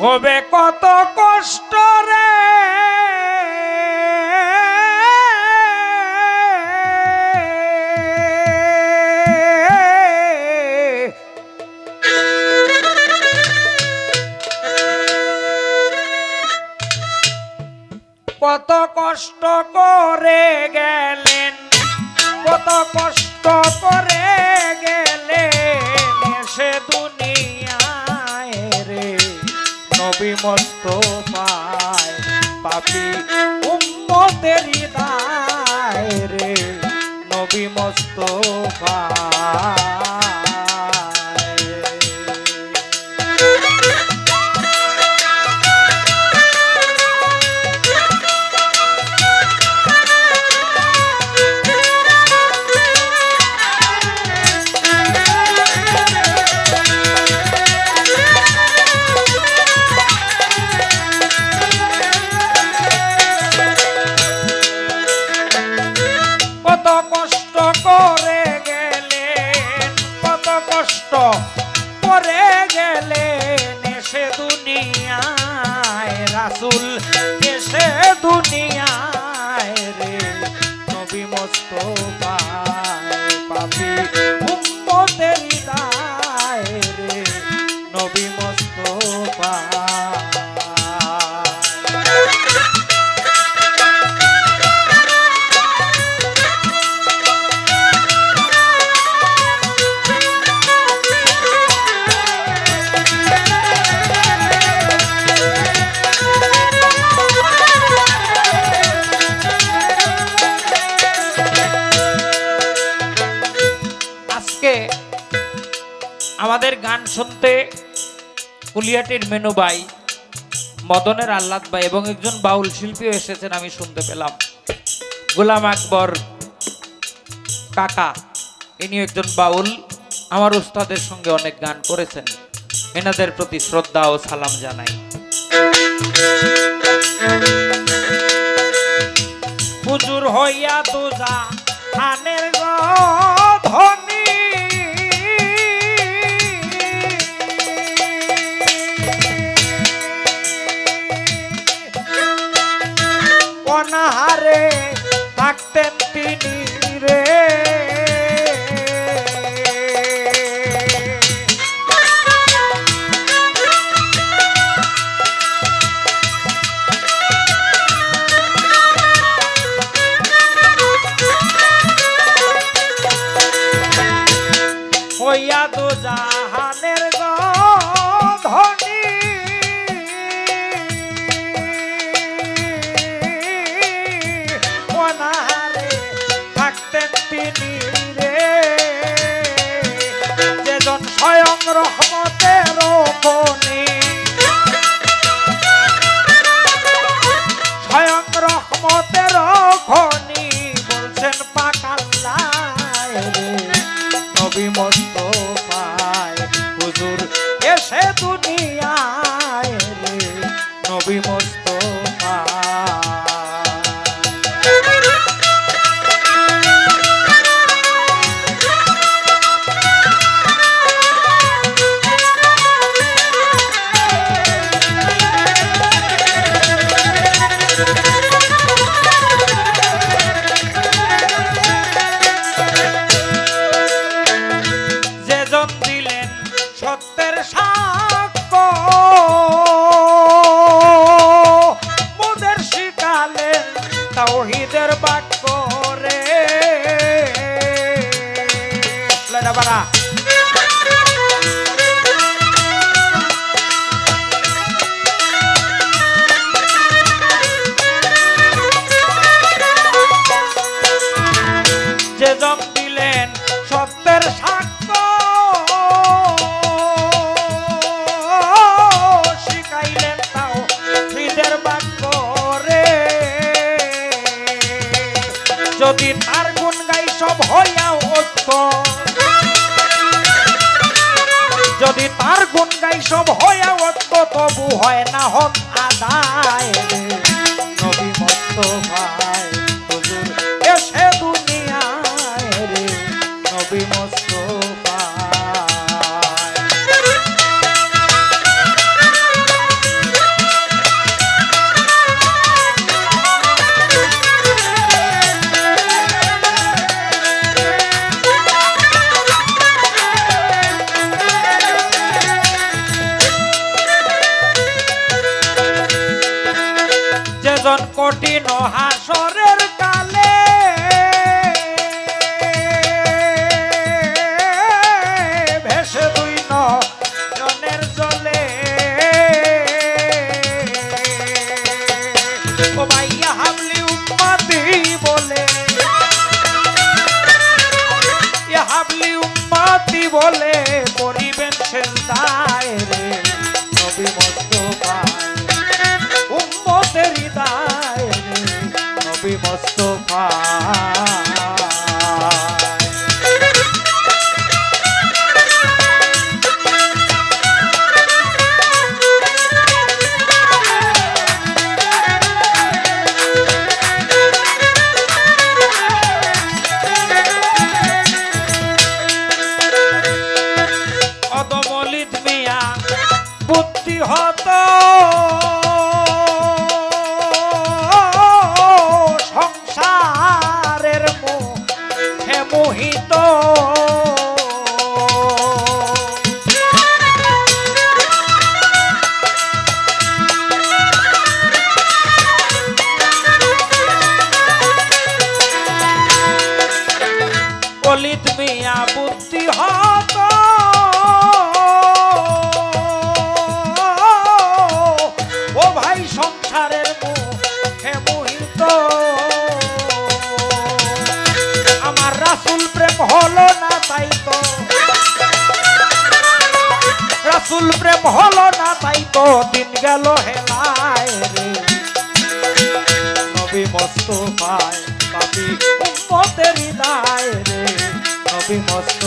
ভবে কত কষ্ট রে। কত কষ্ট করে গেলেন কত কষ্ট করে গেলেন সে দুনিয়ায় নবী মস্ত পায় পাপি উম্মতেরি দায় রে। নবী মস্ত পায়। গান শুনতে কুলিয়াটির মেনু ভাই মদনের আহ্লাদ ভাই এবং একজন বাউল শিল্পীও এসেছেন আমি শুনতে পেলাম। গোলাম আকবর কাকা ইনি একজন বাউল, আমার উস্তাদের সঙ্গে অনেক গান করেছেন। এনাদের প্রতি শ্রদ্ধা ও সালাম জানাই। হুজুর হইয়া খানের গো ধনী অনাহারে থাকতেন তিনি phone. তাওহীদের বাক্য রে। বাড়া যদি তার গুণ গাই সব হইয়াও ঐক্য যদি তার গুণ গাই সব হইয়া ঐক্য তবু হয় না হক আদায় হাসরের নবী মোস্তফায় প্রেম হলো না তাই তো দিন গেল হেলায় রে। নবী মস্ত পায় বাপি উম্মতের দায় রে। নবী মস্ত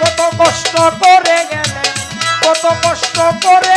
কত কষ্ট করে গেলেন, কত কষ্ট করে